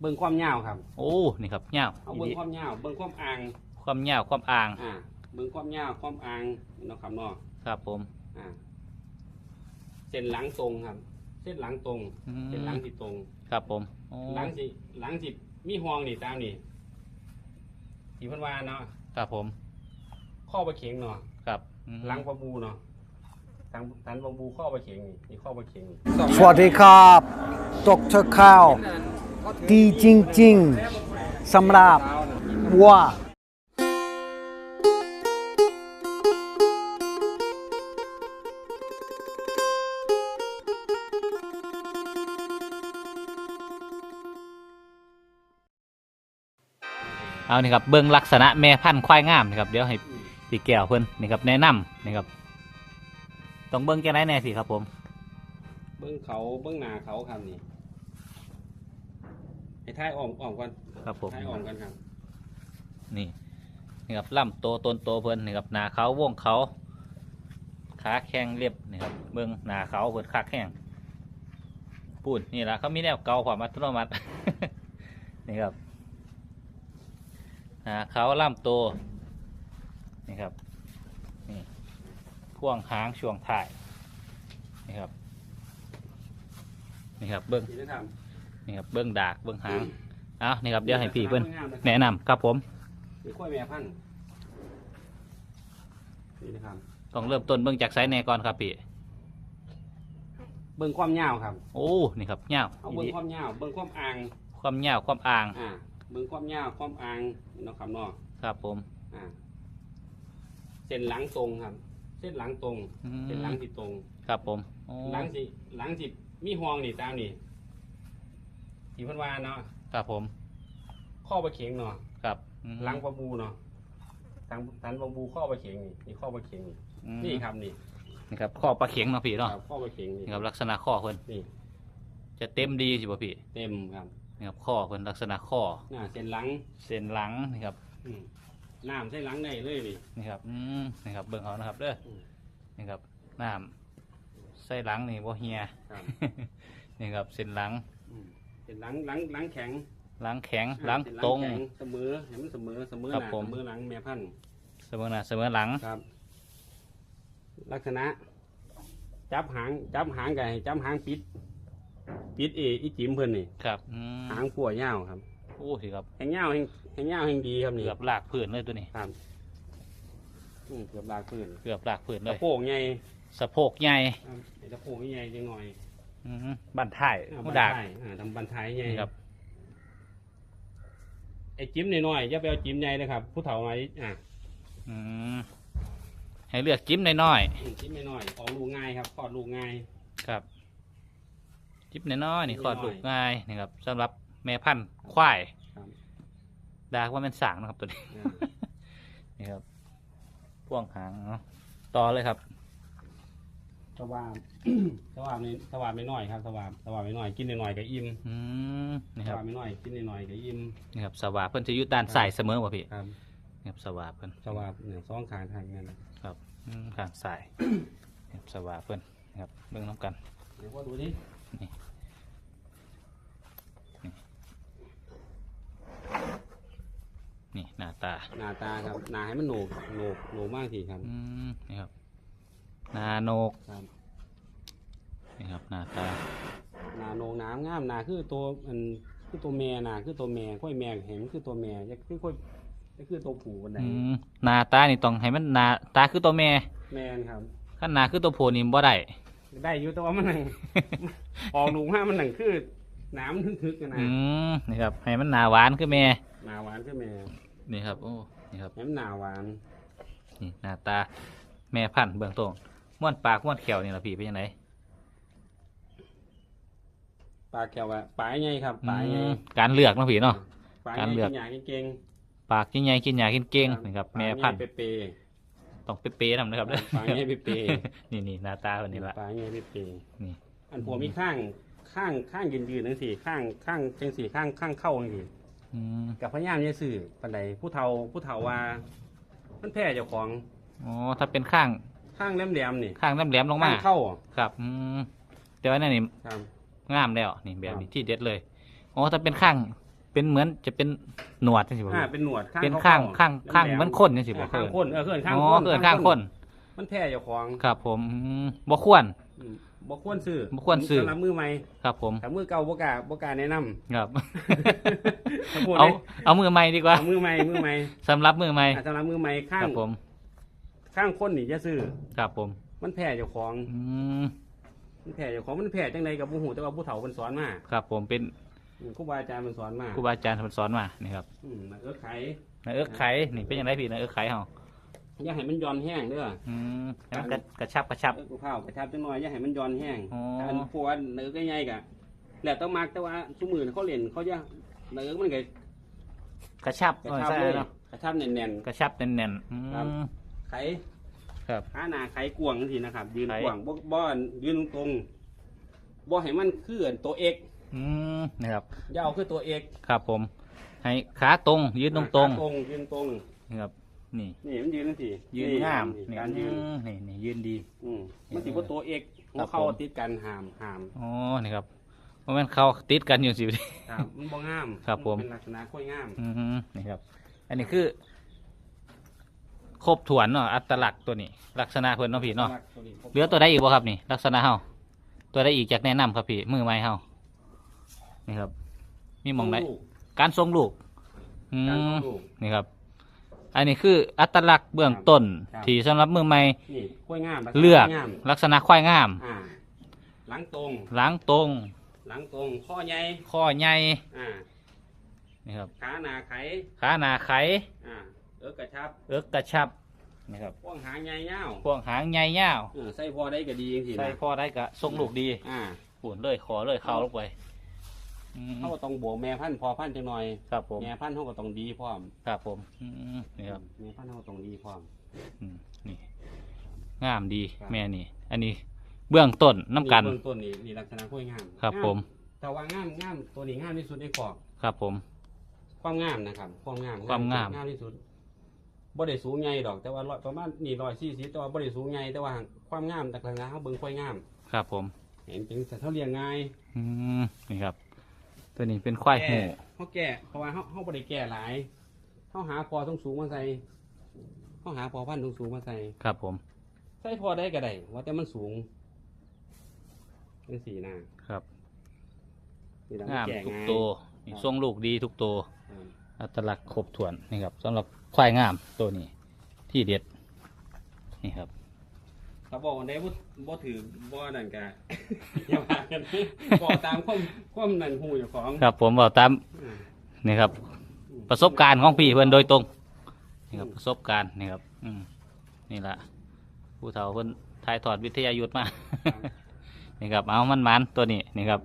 เบิ่งความยาวครับโอ้นี่ครับยาวเอาเบิ่งความยาวเบิ่งความอ่างความยาวความอ่างอ่าเบิ่งความยาวความอ่างเนาะครับเนาะครับผมอ่าเส้นหลังตรงครับ เส้นหลังตรงอืมเส้นหลังที่ตรง ครับผมโอ้หลังสิหลังสิมีห้องนี่ตามนี่ที่เพิ่นว่าเนาะครับผม ข้อประเข็งเนาะครับอืมหลังปลาบูเนาะทางทันปลาบูข้อประเข็งนี่นี่ข้อประเข็งนี่สวัสดีครับดรข้าว ดีจริงๆสำหรับวัวเอานี่ครับเบิ้งลักษณะแม่พันธุ์ควายงามนี่ครับเดี๋ยวให้พี่แก้วเพิ่นนี่ครับแนะนำนี่ครับต้องเบิ้งแค่ไหนแน่สิครับผม เบื้องเขาเบื้องหน้าเขาครับนี่ ให้ท้ายอ่อมอ่อมก่อนครับผม ท้ายอ่อมกันครับ นี่นี่ครับลำโตต้นโตเพิ่นนี่ครับหนาเขาวงเขาขาแข้งเรียบนี่ครับเบิ้งหนาเขาเพิ่นขาแข้งปูนนี่ละเขามีแนวเกาความอัตโนมัติ นี่ครับหนาเขาลำโตนี่ครับนี่พ่วงหางช่วงท้ายนี่ครับนี่ครับเบิ้งนี่นะครับ นี่ครับเบิ้งดากเบิ้งหางเอานี่ครับเดี๋ยวให้พี่เพิ่นงามะครับแนะนำครับผมนี่กล้วยแม่พันธุ์นี่นะครับ ต้องเริ่มต้นเบิ้งจากไซส์แน่ก่อนครับพี่เบิ่งความยาวครับ โอ้นี่ครับเงาวเอาเบิ่งความยาว เบิ่งความอ่าง ความเงาวความอ่างอ่า เบิ่งความยาว ความอ่างเนาะครับเนาะครับผมอ่า เส้นหลังตรงครับ เส้นหลังตรง อืมเส้นหลังที่ตรง ครับผมโอ้หลังสิ หลังสิมีห้องนี่ตามนี่ ที่เพิ่นว่าเนาะครับผม ข้อประเข็งเนาะครับอืมหลังปลาบูเนาะทางทันปลาบูข้อประเข็งนี่นี่ข้อประเข็งนี่อืมนี่ครับนี่นี่ครับข้อปลาเข็งเนาะพี่เนาะครับข้อประเข็งนี่นี่ครับลักษณะข้อเพิ่นนี่จะเต็มดีสิบ่พี่เต็มครับนี่ครับข้อเพิ่นลักษณะข้อ หน้าเส้นหลังเส้นหลังนี่ครับอืมน้ำเส้นหลังได้เลยนี่นี่ครับอืมนี่ครับเบิ่งเอานะครับเด้ออมนี่ครับน้ำใส่หลังนี่บ่เฮีย ครับ นี่ครับเส้นหลัง อืม เส้นหลังหลังหลังแข็งหลังแข็งอ่าหลังเส้นตรงแข็เสมอเห็นมันเสมอเสมอหครับน้าผม เสมอหลังแม่พันธุ์เสมอหน้าเสมอหลัง ครับ ลักษณะ จับหางจับหางไก่จับหางปิดปิดเออีจิ๋มเพิ่นนี่ครับอืมหางขั่วยาวครับโอ้สิครับแหงยาวแหงแหงยาวแหงดีครับนี่เกือบลากพื้นเลยตัวนี้ ครับอืมเกือบลากพื้นเกือบลากพื้นเลตะยโพกใหญ่สะโพกใหญ่ครับไอ้ตะโพกใหญ่จังหน่อย อืมบันท้ายอ่าหูบันดากท้ายอ่าทำบันท้ายใหญ่นี่ครับ ไอ้จิ้มน้อยๆอย่าไปเอาจิ้มใหญ่เลยครับ ผู้เฒ่ามาอะอืมให้เลือกจิ้มน้อยอืมจิ้มน้อยๆออกลูกง่ายครับคลอดลูกง่าย ๆครับ จิ้มน้อยๆนี่จิ้มคลอดน้อยลูกง่ายนี่ครับสำหรับแม่พันธุ์ควายครับ ดากว่าเป็นสางนะครับตัวนี้ อ่า นี่ครับพ่วงหางเนาะต่อเลยครับ สวามสวามนี่สวามไม่น้อยครับสวามสวามไม่น้อยกินน้อยๆก็อิ่มอืมนี่สครับวามไม่น้อยกินน้อยๆก็อิ่มนี่ครับสวาเพิ่นจะอยู่ด้านซ้ายเสมอป่ะพี่ครับนี่ครับสวาเพิ่นสวามเนี่ยสองขางทางกันครับอืมข้างซ้ายนี่ครับสวาเพิ่นนะครับเบิ่งน้ำกัน เดี๋ยวพ่อดูดินี่หน้าตาหน้าตาครับหน้าให้มันโหนกโหนกโหนกมากทีครับอืมนี่ครับ นาโนกครับนี่ครับหน้าตาหน้าโหนกน้ำงามหน้าคือตัวมันคือตัวแม่หน้าคือตัวแม่ค่อยแม่เห็นคือตัวแม่จะคือค่อยจะคือตัวผู้วันไหนอืมหน้าตานี่ต้องให้มันหน้าตาคือตัวแม่แม่นครับถ้าหน้าคือตัวผู้นี่บ่ได้ ได้อยู่แต่ว่ามันหนัง ออกลูกมามันหนังคือน้ำทึกๆกันนะอืมนี่ครับให้มันหน้าหวานคือแม่หนาหวานคือแม่นี่ครับโอ้นี่ครับแม่มันหนาหวานนี่หน้าตาแม่พันธุ์เบื้องต้น ม้วนปากม้วนแขวนี่ล่ะพี่เป็นยังไงปลาแก้วอะปลาใหญ่ครับปลาใหญ่อืมการเลือกเนาะพี่เนาะ ปลาการใหเลืญ่อก กินหยาเก่งปากใหญ่ๆกินหญ้ากินเก่งๆนี่ครับปลาแม่ใหญ่พันธุ์เปย์ต้องเป๊ะๆนำนะครับๆปลาใหญ่เปย์ นี่นี่หน้าตาคนนี้ละๆปลาใหญ่เปย์นี่ๆอันผัวมีข้างข้างข้างยืนยืนนั่นสิข้างข้างจังสี่ข้างข้างเข้าจังสี่อืมกับพญามเนี่ยสื่อปันใดผู้เฒ่าผู้เฒ่าว่า มันแพ้เจ้าของอ๋อถ้าเป็นข้าง ข้างแหลมๆนี่ข้างแหลมๆลงมาข้างเข้าครับอืมแต่ว่านั่นนี่ครับงามแล้วนี่แบบนี้ที่เด็ดเลยอ๋อถ้าเป็นข้างเป็นเหมือนจะเป็นหนวดใช่ไหมอ่าเป็นหนวดเป็นข้างขวๆข้างข้างแหลเหมือนคนใช่ไหมอ่าข้างคนเออเขินข้างอ๋คอนเกิดข้างคนมันแพ้เจ้าของครับ ผมอืมบ่ควรอืมบ่ควรซื้อบ่ควรซื้อสำหรับมือใหม่ครับ ผมถ้ามือเก่าบ่กล้าบ่กล้าแนะนำครับถ้าพูดเอาเลยเอามือใหม่ดีกว่าเอามือใหม่มือใหม่สำหรับมือใหม่อ่าสำหรับมือใหม่ข้าคงรับผม ข้างคนนี่จะซื้อ ครับผมมันแพ้เจ้าของ อืมมันแพ้เจ้าของมันแพ้จังไดกับบ่ฮู้แต่ว่าผู้เฒ่าเพิ่นสอนมาครับผมเป็นอืมครูบาอาจารย์เพิ่นสอนมาครูบาอาจารย์เพิ่นสอนมานี่ครับอืมเออไขนายเอิ๊กไข่นี่เป็นยังไงพี่นายเอิ๊กไข่เฮาอย่าให้มันย้อนแห้งเด้อ อืมให้มันกระกระชับกระชับ เออกูเผากระชับจังหน่อยอย่าให้มันย้อนแห้งอ๋ออันพวกเนื้อก็ใหญ่กะแล้วต้องมักแต่ว่าซุมื้อนี้เขาเล่นเขาจะเนื้อมันก็กระชับกระเออชับใช่เลยเนาะกระชับแน่น กระชับแน่นๆอืครับมๆ ไขครับ ขาหน้าไขกวางจังซี่นะครับ ยืนไข กวางบ่บ่ยืนตรงๆบ่ให้มันคืออันตัวเอกอืมนะครับ อย่าเอาคือตัวเอกครับผม ให้ขาตรงยืนตรงขาตรงยืนตรงๆนี่ครับ นี่ นี่มันยืนจังซี่ยืนงามนี่นี่การยืนอืมนี่นี่ยืนดี อืมมันสิบ่ตัวเอกหัวครับเข่าผม ติดกันหามหามอ๋อนี่ครับเพราะมันเขาติดกันอยู่สิ ครับมันบ่งามครับผมนเป็นลักษณะค่อยงาม อืมนี่ครับ อันนี้คือ ครบถ้วนเนาะอัตลักษณ์ตัวนี้ ลักษณะเพิ่นเนาะพี่เนาะเหลือตัวใดอีกบ่ครับนี่ ลักษณะเฮาตัวใดอีกจากแนะนำครับพี่มือไม้เฮานี่ครับ มีหมองไหนลูกการทรงลูกอืการมทรงลูกนี่ครับ อันนี้คืออัตลักษณ์เบื้องต้นครับที่สำหรับมือใหม่นี่ค่อยงามษณะเลือกค่ยงามลักษณะควายงามอ่าหลังตรงหล้างตรงหลังตรงข้อใหญ่ข้อใหญ่อ่านี่ครับขาหนาไขขาหนาไขอ่า เออกระชับเอิกกระชับนี่ครับพ่วงหางใหญ่ยาวพวกหางใหญ่ยาวเออใส่พอได้ก็ดีจริงๆใส่นะพอได้กะทรงลูกดีอ่าปุ่นเลยขอเลยเข้าลงไปอืมเขาก็ต้องบวกแม่พันธุ์พอพันธุ์จังหน่อย ครับผมแม่พันธุ์เขาก็ต้องดีพร้อมครับผมอืมนี่ครับแม่พันธุ์เขาก็ต้องดีพร้อม อืมนี่งามดีครับ แม่นี่ อันนี้เบื้องต้นน้ำกัน เบื้องต้นนี่นี่ลักษณะค่อยงามครับงาผม แต่ว่างามงามตัวนี้งามที่สุดในขอบครับผม ความงามนะครับ ความงามความงาม งามที่สุด บ่ได้สูงใหญ่ดอกแต่ว่าร้อยประมาณนี่ร้อยสี่สิบแต่ว่าบ่ได้สูงใหญ่แต่ว่าความงามแต่ละนะเขาเบิ่งค่อยงาม ครับผม เห็นเป็นแต่เท่าเรียงง่ายอืมนี่ครับ ตัวนี้เป็นควายหูแก่เขาแก่เพราะว่าเขาเขาบ่ได้แก่หลายเขาหาพอต้องสูงมาใส่เขาหาพอพันธุ์ต้องสูงมาใส่ครับผม ใส่พอได้ก็ได้ว่าแต่มันสูงเป็นสีหน้าครับนี่แหละงามแก่ทุกง่ายตัวนี่ทรงลูกดีทุกตัว อืม อัตลักษณ์ครบถ้วนนี่ครับสำหรับควายงามตัวนี้ที่เด็ดนี่ครับถ้าบอกว่าได้บ่บ่ถือบ่นั่นกะ อย่าว่ากันบอกตามความความนั่นหูเจ้าของครับผมบอกตามอืมนี่ครับ ประสบการณ์ของพี่เพื่อนโดยตรงนี่ครับประสบการณ์นี่ครับ อืมนี่ละผู้เฒ่าเพื่อนถ่ายทอดวิทยายุทธมา นี่ครับเอามันมันๆตัวนี้นี่ครับ